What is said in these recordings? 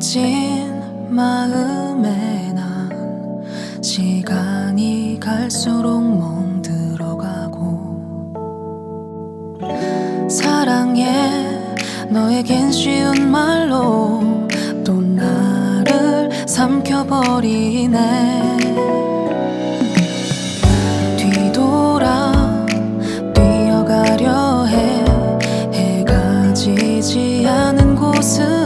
멋진 마음에 난 시간이 갈수록 멍들어가고 사랑해 너에겐 쉬운 말로 또 나를 삼켜버리네. 뒤돌아 뛰어가려 해. 해가 지지 않은 곳은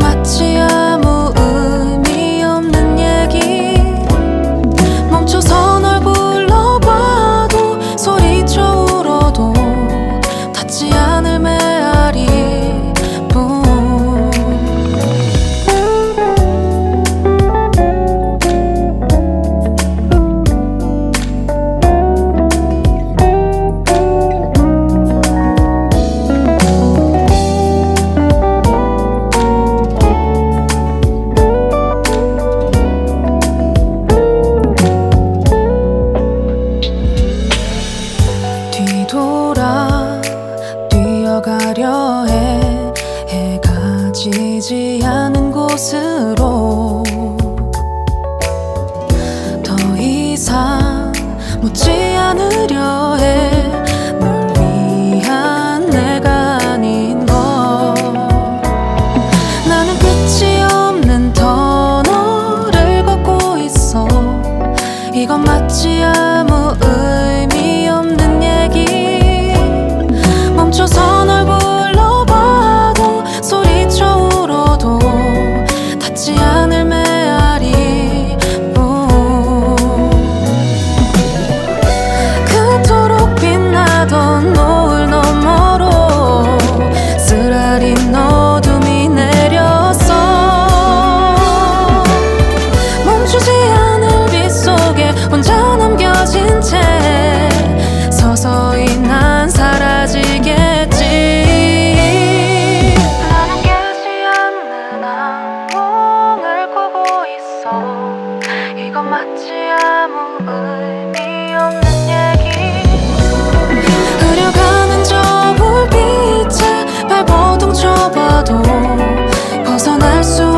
맞지요 lesser 비춰주지 않을 빛 속에 혼자 남겨진 채 서서히 난 사라지겠지 나는 깨지 않는 악몽을 꾸고 있어 이건 마치 아무 의미 없는 날 수.